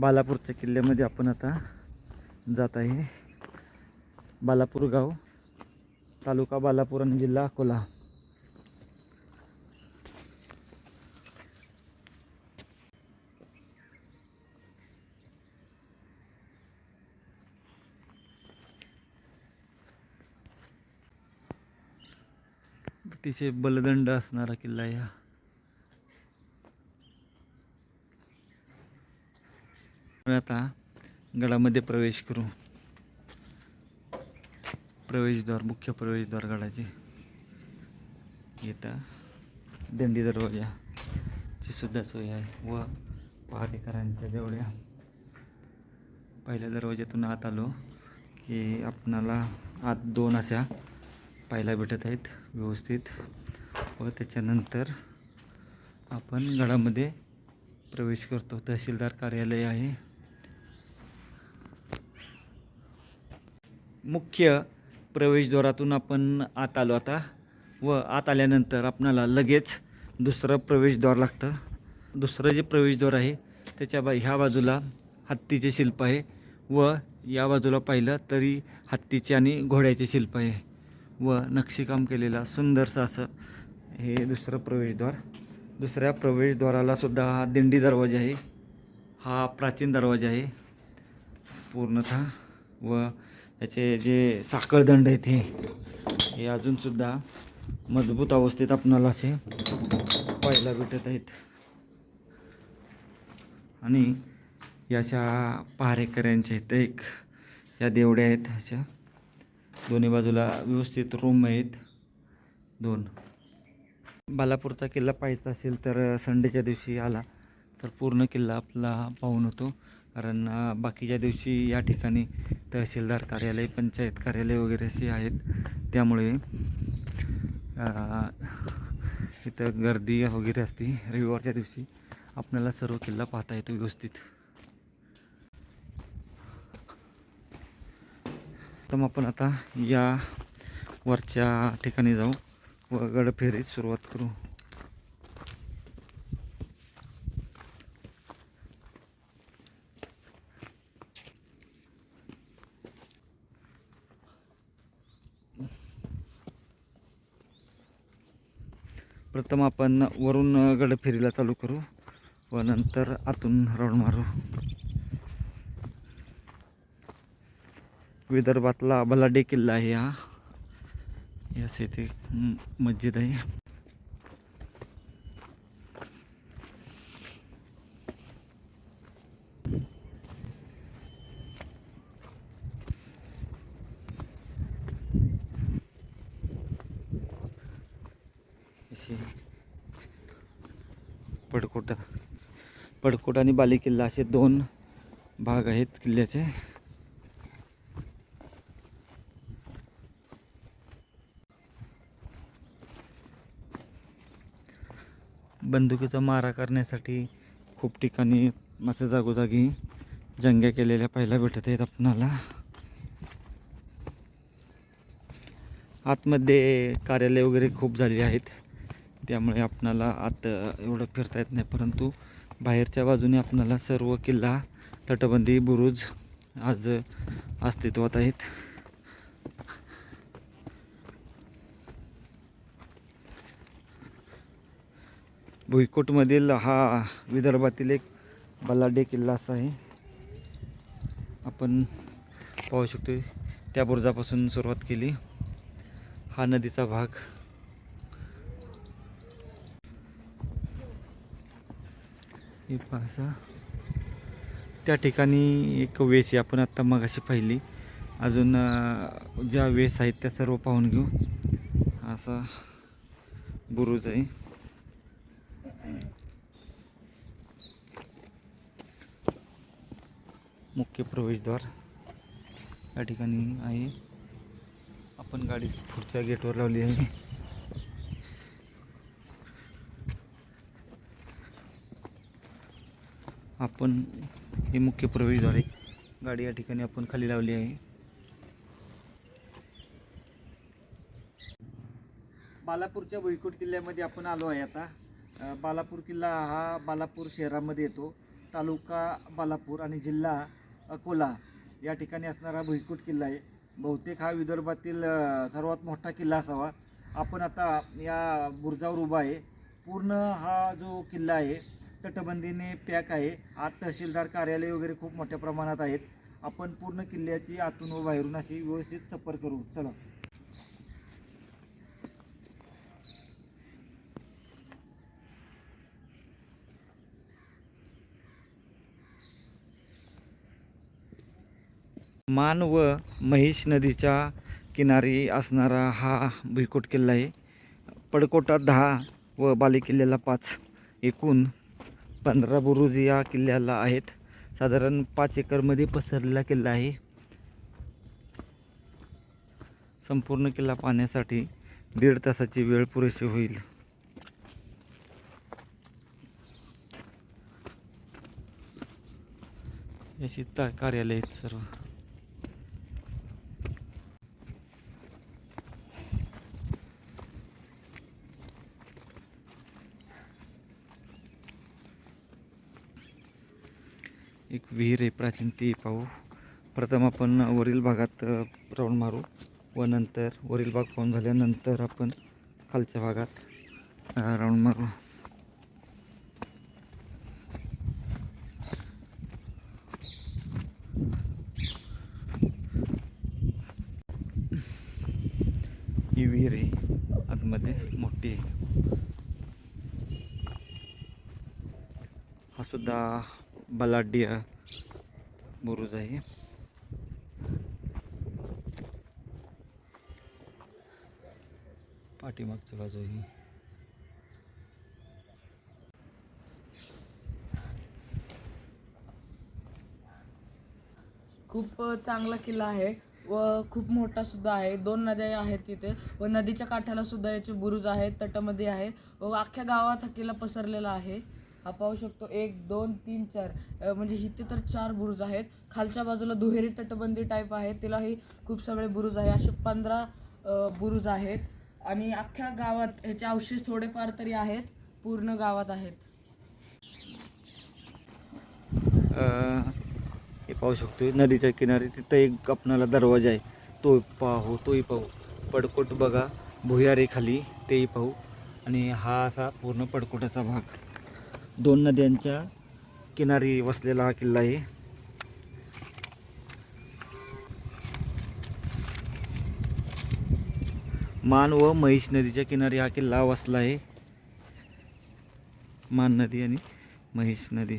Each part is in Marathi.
बालापूरच्या किल्ल्यामध्ये आपण आता जात आहे. बालापूर गाव तालुका बालापूर आणि जिल्हा अकोला. अतिशय बलदंड असणारा किल्ला आहे आपण आता गडामध्ये प्रवेश करू. प्रवेशद्वार मुख्य प्रवेशद्वार गडाचे. येता दंडी दरवाजाची सुद्धा सोय आहे. व पहारेकरांच्या जेवढ्या पहिल्या दरवाज्यातून आत आलो की आपणाला आत दोन अशा पाहायला भेटत आहेत व्यवस्थित. व त्याच्यानंतर आपण गडामध्ये प्रवेश करतो. तहसीलदार कार्यालय आहे. मुख्य प्रवेशद्वारातून आपण आत आलो आता. व आत आल्यानंतर आपणाला लगेच दुसरं प्रवेशद्वार लागतं. दुसरं जे प्रवेशद्वार आहे त्याच्या बा ह्या बाजूला हत्तीचे शिल्प आहे. व या बाजूला पाहिलं तरी हत्तीचे आणि घोड्याचे शिल्प आहे. व नक्षीकाम केलेला सुंदरसं असं हे दुसरं प्रवेशद्वार. दुसऱ्या प्रवेशद्वाराला सुद्धा हा दिंडी दरवाजा आहे. हा प्राचीन दरवाजा आहे. पूर्णतः. व याचे जे साखळदंड आहेत हे हे अजूनसुद्धा मजबूत अवस्थेत आपणाला असे पाहायला भेटत आहेत. आणि याच्या पहारेकऱ्यांच्या इथं एक या देवड्या आहेत अशा दोन्ही बाजूला व्यवस्थित रूम आहेत. दोन. बालापूरचा किल्ला पाहायचा असेल तर संडेच्या दिवशी आला तर पूर्ण किल्ला आपला पाहून होतो. कारण बाकीच्या दिवशी या ठिकाणी तहसीलदार कार्यालय पंचायत कार्यालय वगैरे असे आहेत. त्यामुळे इथं गर्दी वगैरे असते रविवारच्या दिवशी. आपल्याला सर्व किल्ला पाहता येतो व्यवस्थित. तर मग आपण आता या वरच्या ठिकाणी जाऊ व गडफेरीत सुरुवात करू. प्रथम आपण वरून गडफेरीला चालू करू व नंतर आतून राऊंड मारू. विदर्भातला बलाडे किल्ला आहे हा. या शेती मस्जिद आहे अशी पडकोटा राजकोट आणि बाली किल्ला असे दोन भाग आहेत किल्ल्याचे. बंदुकीचा मारा करण्यासाठी खूप ठिकाणी असं जागोजागी जंग्या केलेल्या पाहायला भेटत आहेत आपणाला. आतमध्ये कार्यालय वगैरे खूप झाले आहेत. त्यामुळे आपणाला आत एवढं फिरता येत नाही परंतु बाहेरच्या बाजूने आपणाला सर्व किल्ला तटबंदी बुरुज आज अस्तित्वात आहेत. भुईकोटमधील हा विदर्भातील एक बलाढ्य किल्ला असा आहे. आपण पाहू शकतो त्या बुरुजापासून सुरुवात केली. हा नदीचा भाग हे पाहसा. त्या ठिकाणी एक वेस आहे. आपण आत्ता मगाशी पाहिली. अजून ज्या वेस आहेत त्या सर्व पाहून घेऊ. असा बुरुज आहे. मुख्य प्रवेशद्वार या ठिकाणी आहे. आपण गाडी पुढच्या गेटवर लावली आहे. आपण हे मुख्य प्रवेशद्वार गाडी या ठिकाणी आपण खाली लावली आहे. बालापूरच्या भुईकोट किल्ल्यामध्ये आपण आलो आहे आता. बालापूर किल्ला हा बालापूर शहरामध्ये येतो. तालुका बालापूर आणि जिल्हा अकोला या ठिकाणी असणारा भुईकोट किल्ला आहे. बहुतेक हा विदर्भातील सर्वात मोठा किल्ला असावा. आपण आता या बुरजावर उभा आहे. पूर्ण हा जो किल्ला आहे तटबंदीने पॅक आहे. आत तहसीलदार कार्यालय वगैरे खूप मोठ्या प्रमाणात आहेत. आपण पूर्ण किल्ल्याची आतून व बाहेरून अशी व्यवस्थित सफर करू. चला. मान व महिष नदीच्या किनारी असणारा हा भुईकोट किल्ला आहे. पडकोटात दहा व बालेकिल्ल्याला पाच. एकूण पंधरा बुरुज या किल्ल्याला आहेत. साधारण पाच एकरमध्ये पसरलेला किल्ला आहे. संपूर्ण किल्ला पाहण्यासाठी दीड तासाची वेळ पुरेशी होईल. याची कार्यालय आहेत सर्व एक विहीर आहे प्राचीन ती पाहू. प्रथम आपण वरील भागात राऊंड मारू व नंतर वरील भाग पाहून झाल्यानंतर आपण खालच्या भागात राऊंड मारू. ही विहीर आहे आतमध्ये मोठी आहे. हा सुद्धा बलाढ्य बुरुज आहे. पाठीमागचं बाजू ही. खूप चांगला किल्ला आहे व खूप मोठा सुद्धा आहे. दोन नद्या आहेत तिथे व नदीच्या काठाला सुद्धा याचे बुरुज आहेत तटामध्ये आहे व अख्ख्या गावात हा किल्ला पसरलेला आहे. हा पाहू शकतो. एक दोन तीन चार. म्हणजे इथे तर चार बुरुज आहेत. खालच्या बाजूला दुहेरी तटबंदी टाईप आहे. तिलाही खूप सगळे बुरुज आहे. असे पंधरा बुरुज आहेत. आणि अख्ख्या गावात ह्याचे अवशेष थोडेफार तरी आहेत. पूर्ण गावात आहेत. हे पाहू शकतो नदीच्या किनारी तिथं एक आपणाला दरवाजा आहे. तो पाहू तोही पाहू. पडकोट बघा. भुयारी खाली तेही पाहू. आणि हा असा पूर्ण पडकोटाचा भाग. दोन नद्यांच्या किनारी वसलेला हा किल्ला आहे. मान व महिष नदीच्या किनारी हा किल्ला वसला आहे. मान नदी आणि महिष नदी.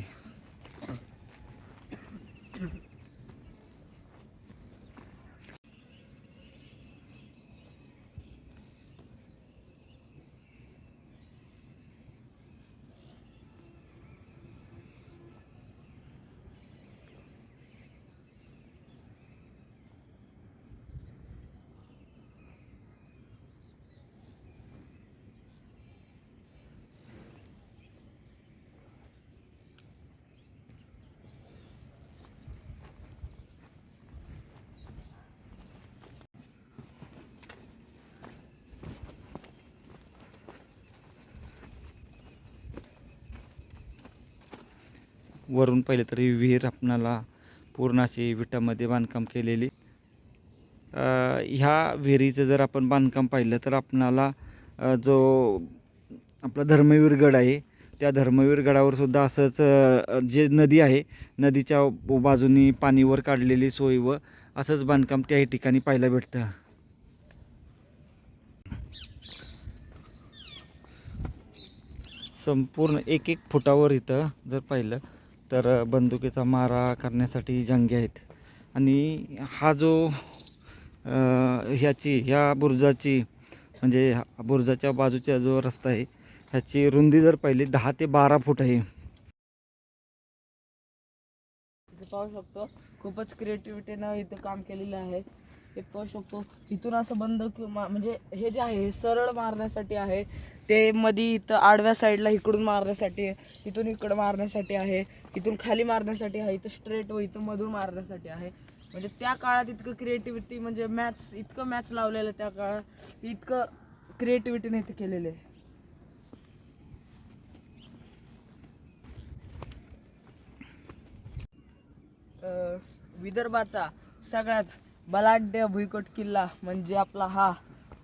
वरून पाहिलं तरी विहीर आपणाला पूर्ण अशी विटामध्ये बांधकाम केलेली. ह्या विहिरीचं जर आपण बांधकाम पाहिलं तर आपणाला जो आपला धर्मवीर गड आहे त्या धर्मवीर गडावर सुद्धा असंच जे नदी आहे नदीच्या बाजूनी पाणीवर काढलेली सोय व असंच बांधकाम त्याही ठिकाणी पाहायला भेटतं. संपूर्ण एक एक फुटावर इथं जर पाहिलं तर बंदुकीचा मारा करण्यासाठी जंगे आहेत. आणि हा जो ह्याची ह्या बुरुजाची म्हणजे बुरुजाच्या बाजूचा जो रस्ता आहे ह्याची रुंदी जर पाहिली दहा ते बारा फूट आहे. पाहू शकतो खूपच क्रिएटिव्हिटीनं इथं काम केलेलं आहे. हे पाहू शकतो इथून असं बंद किंवा म्हणजे हे जे आहे हे सरळ मारण्यासाठी आहे. ते मध्ये इथं आडव्या साईडला इकडून मारण्यासाठी इथून इकडं मारण्यासाठी आहे. इथून खाली मारण्यासाठी आहे इथं स्ट्रेट व इथं मधून मारण्यासाठी आहे. म्हणजे त्या काळात इतकं क्रिएटिव्हिटी म्हणजे मॅथ्स इतकं मॅथ्स लावलेलं त्या काळात इतकं क्रिएटिव्हिटीने इथे केलेलं आहे. विदर्भाचा सगळ्यात बलाढ्य भुईकोट किल्ला म्हणजे आपला हा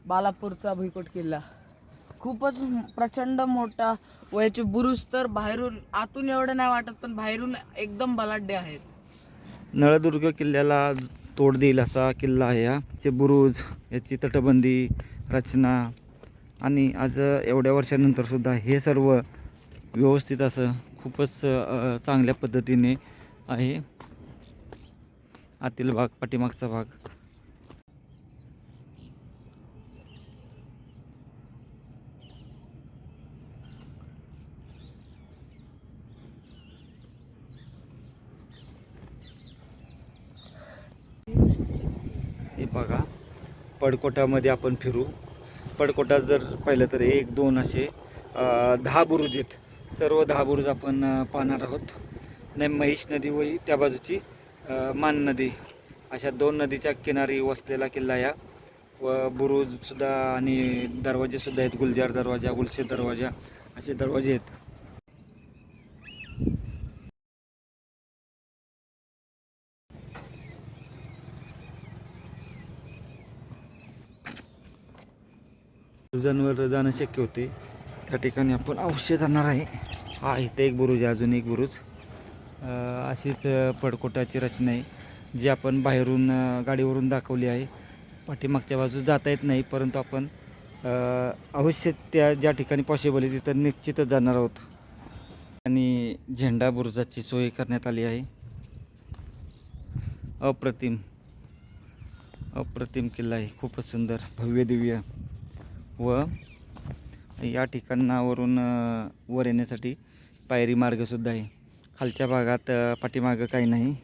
बालापूरचा भुईकोट किल्ला. खूपच प्रचंड मोठा व याचे बुरुज तर बाहेरून आतून एवढं नाही वाटत पण बाहेरून एकदम बलाढ्य आहेत. नळदुर्ग किल्ल्याला तोड देईल असा किल्ला आहे याचे बुरुज याची तटबंदी रचना आणि आज एवढ्या वर्षानंतर सुद्धा हे सर्व व्यवस्थित असं खूपच चांगल्या पद्धतीने आहे. आतील भाग पाठीमागचा भाग बघा. पडकोटामध्ये आपण फिरू. पडकोटात जर पाहिलं तर एक दोन असे दहा बुरुज आहेत. सर्व दहा बुरुज आपण पाहणार आहोत. नाही महेश नदी व त्या बाजूची मान नदी. अशा दोन नदीच्या किनारी वसलेला किल्ला या. व बुरुजसुद्धा आणि दरवाजेसुद्धा आहेत. गुलजार दरवाजा गुलशे दरवाजा असे दरवाजे आहेत. बुरुजांवर जाणं शक्य होते. त्या ठिकाणी आपण अवश्य जाणार आहे. हा इथे एक बुरुज आहे अजून एक बुरुज. अशीच पडकोटाची रचना आहे जी आपण बाहेरून गाडीवरून दाखवली आहे. पाठीमागच्या बाजू जाता येत नाही परंतु आपण अवश्य त्या ज्या ठिकाणी पॉसिबल आहे तिथं निश्चितच जाणार आहोत. आणि झेंडा बुरुजाची सोय करण्यात आली आहे. अप्रतिम अप्रतिम किल्ला आहे. खूपच सुंदर भव्य दिव्य. व या ठिकाणावरून वर येण्यासाठी पायरी मार्गसुद्धा आहे. खालच्या भागात पाठीमागं काही नाही.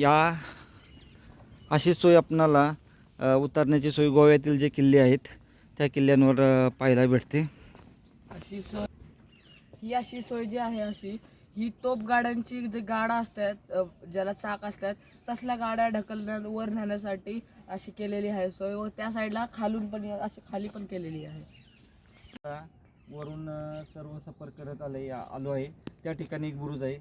या अशी सोय आपणाला उतरण्याची सोय गोव्यातील जे किल्ले आहेत त्या किल्ल्यांवर पाहायला भेटते. अशी सोय ही अशी सोय जी आहे अशी ही तोप गाड्यांची जे गाड्या असतात ज्याला चाक असतात तसल्या गाड्या ढकलण्या वर नेण्यासाठी अशी केलेली आहे सोय व त्या साईडला खालून पण अशी खाली पण केलेली आहे. वरून सर्व सफर करत आले आलो आहे. त्या ठिकाणी एक बुरुज आहे.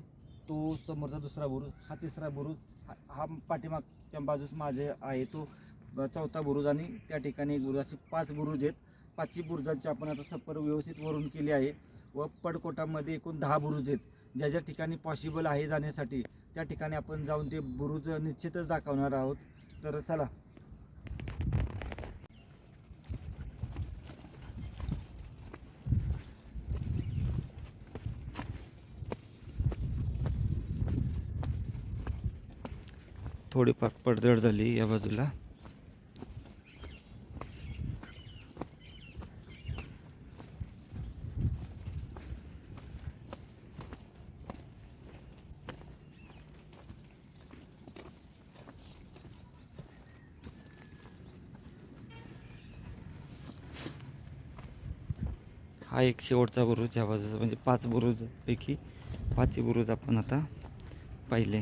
तो समोरचा दुसरा बुरुज हा तिसरा बुरुज हा- हा पाठीमागच्या बाजूस माझे आहे. तो चौथा बुरुज आणि त्या ठिकाणी एक बुरुज असे पाच बुरुज आहेत. पाचही बुरुजांची आपण आता सफर व्यवस्थित वरून केली आहे व पडकोटामध्ये एकूण दहा बुरुज आहेत. ज्या ज्या ठिकाणी पॉसिबल आहे जाण्यासाठी त्या ठिकाणी आपण जाऊन ते बुरुज निश्चितच दाखवणार आहोत. तर चला. थोडीफार पडझड झाली या बाजूला. एक शेवटचा बुरुज या बाजूचा म्हणजे पाच बुरुजपैकी पाचही बुरुज आपण आता पाहिले.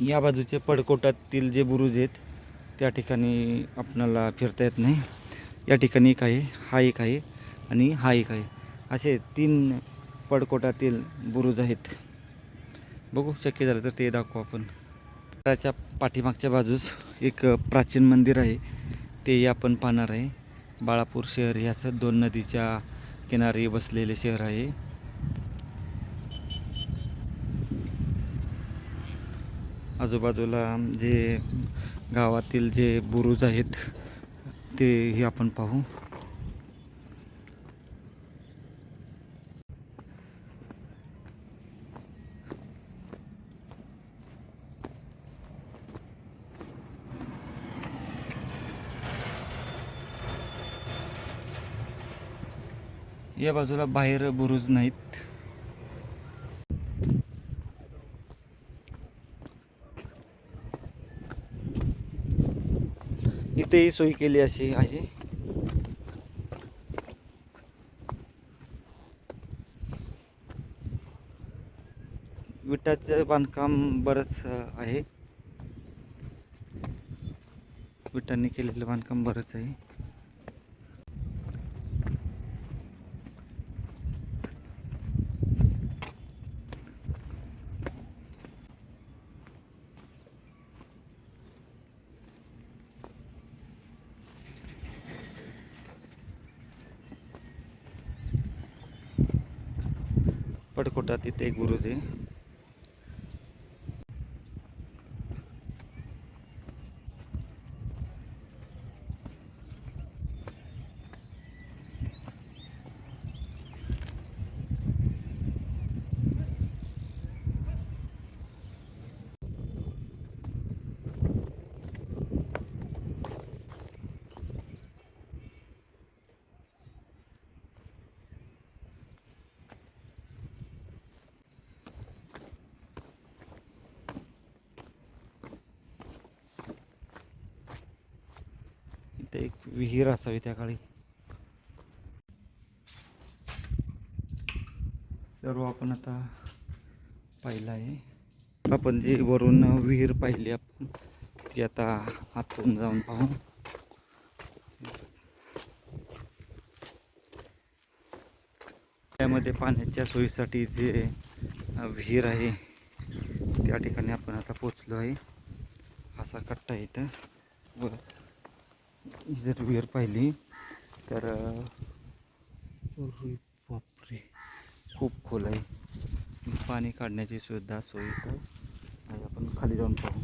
या बाजूचे पडकोटातील जे बुरुज आहेत त्या ठिकाणी आपणाला फिरता येत नाही. या ठिकाणी एक आहे हा एक आहे आणि हा एक आहे. असे तीन पडकोटातील बुरुज आहेत. बघू शक्य झालं तर ते दाखवू आपण. त्याच्या पाठीमागच्या बाजूस एक प्राचीन मंदिर आहे. तेही आपण पाहणार आहे. बाळापूर शहर हे असं दोन नदीच्या किनारी बसलेले शहर आहे. आजूबाजूला जे गावातील जे बुरुज आहेत तेही आपण पाहू. या बाजूला बाहेर बुरुज नाहीत. इथेही सोय केली अशी आहे. विटाचं बांधकाम बरंच आहे. विटांनी केलेलं बांधकाम बरंच आहे. पटकोटा तिथे एक आहे इथे विहीर असावी त्या काळी सर्व आपण आता पाहिलं आहे. आपण जी वरून विहीर पाहिली आपण ती आता आतून जाऊन पाहू. त्यामध्ये पाण्याच्या सोयीसाठी जे विहीर आहे त्या ठिकाणी आपण आता पोचलो आहे. असा कट्टा इथं. व जर विहीर पाहिली तर बापरे खूप खोल आहे. पाणी काढण्याची सुद्धा सोय इथं आहे. आपण खाली जाऊन पाहू.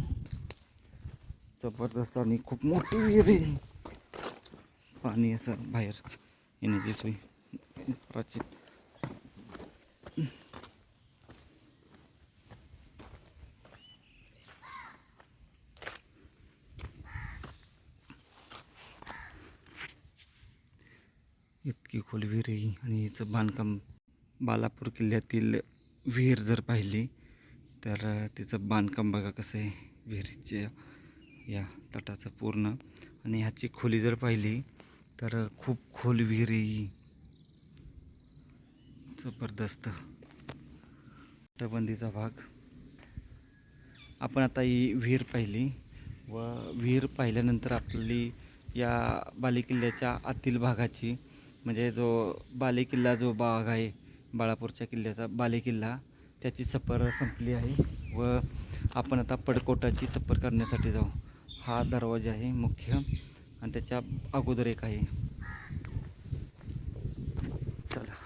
जबरदस्त आणि खूप मोठी विहीर आहे. पाणी असं बाहेर येण्याची सोय. प्राचीन इतकी खोल विहीर आहे. आणि हिचं बांधकाम बालापूर किल्ल्यातील विहीर जर पाहिली तर तिचं बांधकाम बघा कसं आहे. विहिरीच्या या तटाचं पूर्ण. आणि ह्याची खोली जर पाहिली तर खूप खोल विहीर आहे जबरदस्त. तटबंदीचा भाग. आपण आता ही विहीर पाहिली व विहीर पाहिल्यानंतर आपली या बालेकिल्ल्याच्या आतील भागाची म्हणजे जो बालेकिल्ला जो भाग आहे बाळापूरच्या किल्ल्याचा बालेकिल्ला त्याची सफर संपली आहे व आपण आता पडकोटाची सफर करण्यासाठी जाऊ. हा दरवाजा आहे मुख्य आणि त्याच्या अगोदर एक आहे. चला.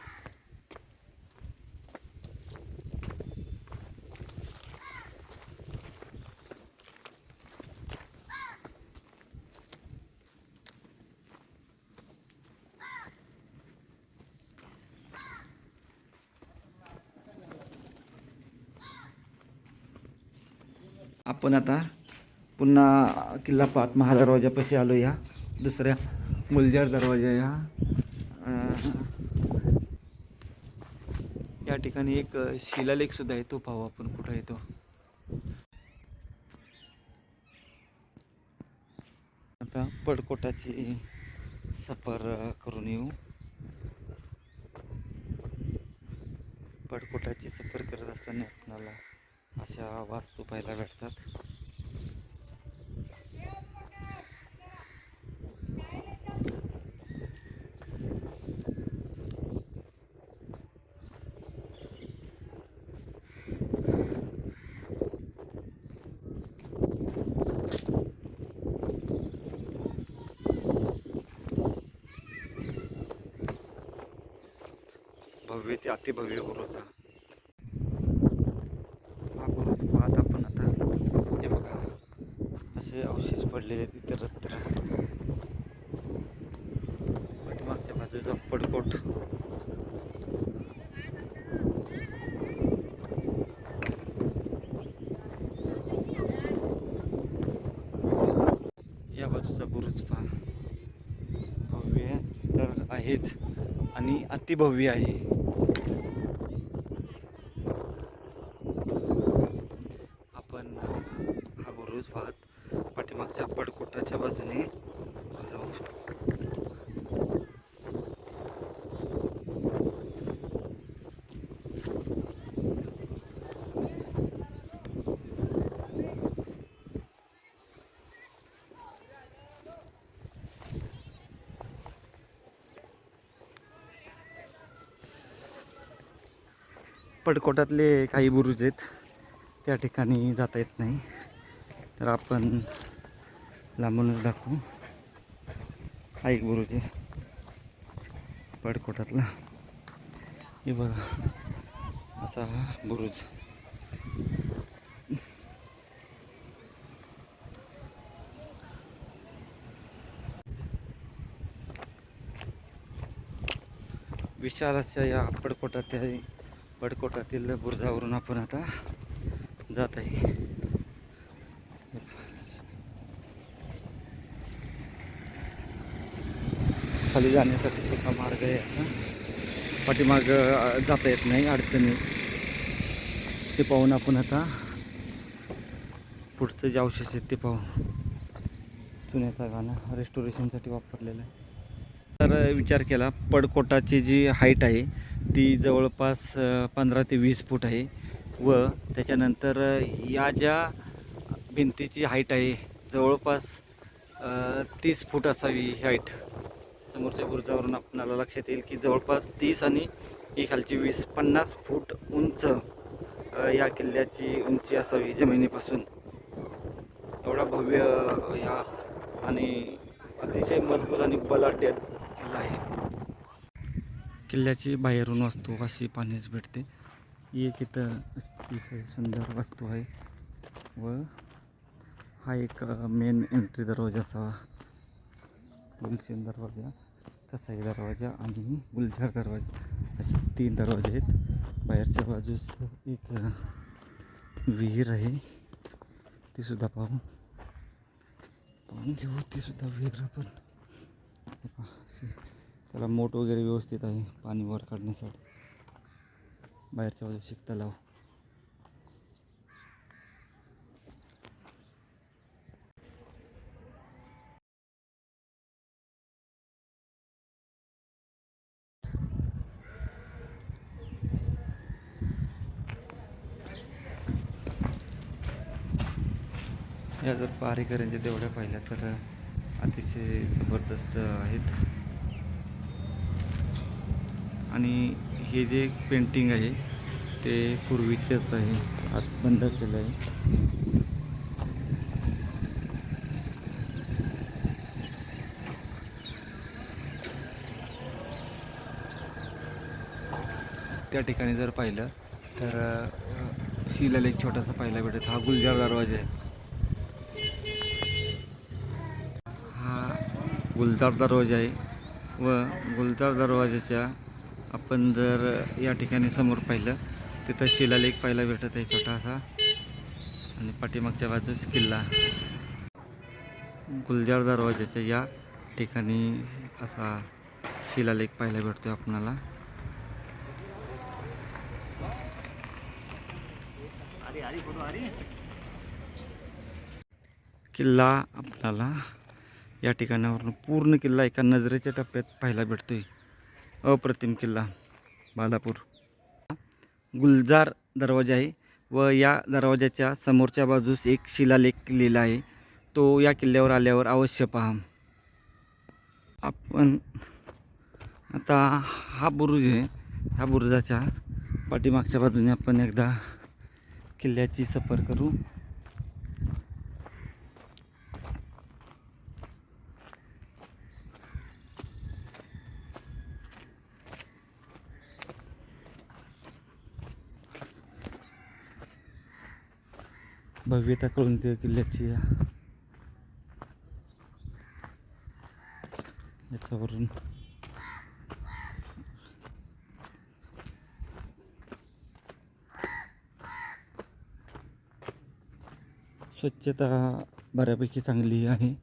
आपण आता पुन्हा किल्ला पाहत महादरवाजापाशी आलो या. दुसऱ्या मुलजार दरवाजा या. या ठिकाणी एक शिलालेखसुद्धा शिलालेख सुद्धा आहे तो पाहू आपण कुठं येतो आता पडकोटाची सफर करून येऊ. पडकोटाची सफर करत असताना आपणाला अशा वास्तू पाहायला भेटतात. भव्य ते अतिभव्य गुरुचा हा गुरुच पाहत आपण आता हे बघा असे अवशेष पडलेले आहेत इतर पाठीमागच्या बाजूचा पडकोट. या बाजूचा बुरुज पहा. भव्य तर आहेच आणि अतिभव्य आहे आपण हा बुरुज पाहत पाठीमागच्या पडकोटाच्या बाजूने जाऊ पडकोटातले काही बुरुज आहेत. त्या ठिकाणी जाता येत नाही. तर आपण लांबूनच दाखवू. हा एक बुरुज आहे. पडकोटातला हे बघा. असा हा बुरुज. विशाल अशा या पडकोटातील पडकोटातील बुरजावरून आपण आता जात आहे. खाली जाण्यासाठी सुद्धा मार्ग आहे असा. पाठीमाग जाता येत नाही अडचणी. ते पाहून आपण आता पुढचं जे अवशेष आहेत ते पाहू. चुन्याचा गाणं रेस्टोरेशनसाठी वापरलेलं आहे. तर विचार केला पडकोटाची जी हाईट आहे ती जवळपास पंधरा ते वीस फूट आहे. व त्याच्यानंतर या ज्या भिंतीची हाईट आहे जवळपास तीस फूट असावी हाईट समोरच्या बुरुजावरून आपणाला लक्षात येईल की जवळपास तीस आणि ही खालची वीस पन्नास फूट उंच या किल्ल्याची उंची असावी जमिनीपासून. एवढा भव्य या आणि अतिशय मजबूत आणि बलाढ्य किल्ला आहे. किल्ल्याची बाहेरून वास्तू अशी पाहण्यास भेटते. ही एक इथं अतिशय सुंदर वास्तू आहे व हा एक मेन एंट्री दरवाजा असावा गुलशन दरवाजा कसाई दरवाजा आणि गुलजार दरवाजा. असे तीन दरवाजे आहेत. बाहेरच्या बाजूस एक विहीर आहे. ती सुद्धा पाहू. पाहून घेऊ ती सुद्धा विहीर आपण. त्याला मोठ वगैरे व्यवस्थित आहे पाणी वर काढण्यासाठी. बाहेरच्या बाजू शिकता तलाव या जर पारेकरांच्या तेवढ्या पाहिल्या तर अतिशय जबरदस्त आहेत. आणि हे जे पेंटिंग आहे ते पूर्वीचेच आहे आत बंद केलं आहे. त्या ठिकाणी जर पाहिलं तर शिलाला एक छोटासा पाहायला भेटत हा गुलजार दरवाजा आहे. हा गुलजार दरवाजा आहे व गुलजार दरवाजाच्या आपण जर या ठिकाणी समोर पाहिलं तिथं शिलालेख पाहायला भेटत आहे छोटासा. आणि पाठीमागच्या बाजूस किल्ला. गुलजार दरवाजाच्या या ठिकाणी असा शिलालेख पाहायला भेटतो आपणाला. किल्ला आपल्याला या ठिकाणावरून पूर्ण किल्ला एका नजरेच्या टप्प्यात पाहायला भेटतोय. अप्रतिम किल्ला बालापूर. गुलजार दरवाजा आहे व या दरवाजाच्या समोरच्या बाजूस एक शिलालेख लिहिला आहे. तो या किल्ल्यावर आल्यावर अवश्य पहा. आपण आता हा बुरुज आहे. ह्या बुरुजाच्या पाठीमागच्या बाजूने आपण एकदा किल्ल्याची सफर करू. भव्यता करून त्या किल्ल्याची. याच्यावरून. स्वच्छता बऱ्यापैकी चांगली आहे.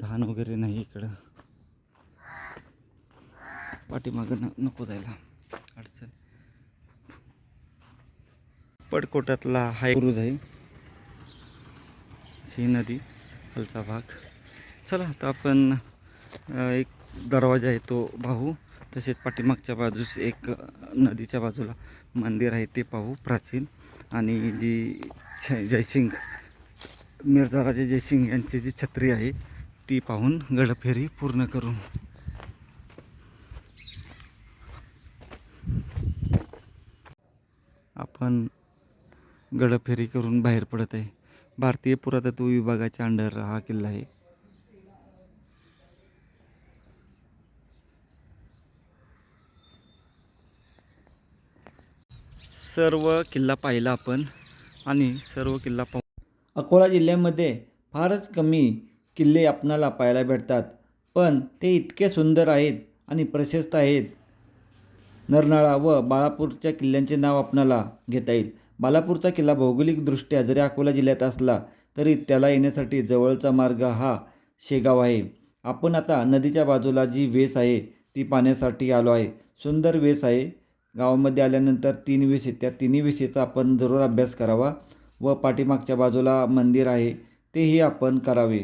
घाण वगैरे नाही इकडं. पाठीमागं न नको जायला. अडचण. पडकोटातला हाय गुरुज आहे ही नदी खालचा भाग. चला आता आपण एक दरवाजा आहे तो पाहू. तसेच पाठीमागच्या बाजूस एक नदीच्या बाजूला मंदिर आहे ते पाहू प्राचीन. आणि जी छ जयसिंग मिर्झा राजे जयसिंग यांची जी छत्री आहे ती पाहून गडफेरी पूर्ण करू. आपण गडफेरी करून बाहेर पडत आहे. भारतीय पुरातत्व विभागाच्या अंडर हा किल्ला आहे. सर्व किल्ला पाहिला आपण आणि सर्व किल्ला पाहू. अकोला जिल्ह्यामध्ये फारच कमी किल्ले आपणाला पाहायला भेटतात पण ते इतके सुंदर आहेत आणि प्रशस्त आहेत. नरनाळा व बाळापूरच्या किल्ल्यांचे नाव आपणाला घेता येईल. मालापूरचा किल्ला भौगोलिकदृष्ट्या जरी अकोला जिल्ह्यात असला तरी त्याला येण्यासाठी जवळचा मार्ग हा शेगाव आहे. आपण आता नदीच्या बाजूला जी वेस आहे ती पाहण्यासाठी आलो आहे. सुंदर वेस आहे. गावामध्ये आल्यानंतर तीन वेस आहेत. त्या तिन्ही वेसेचा आपण जरूर अभ्यास करावा व पाठीमागच्या बाजूला मंदिर आहे तेही आपण करावे.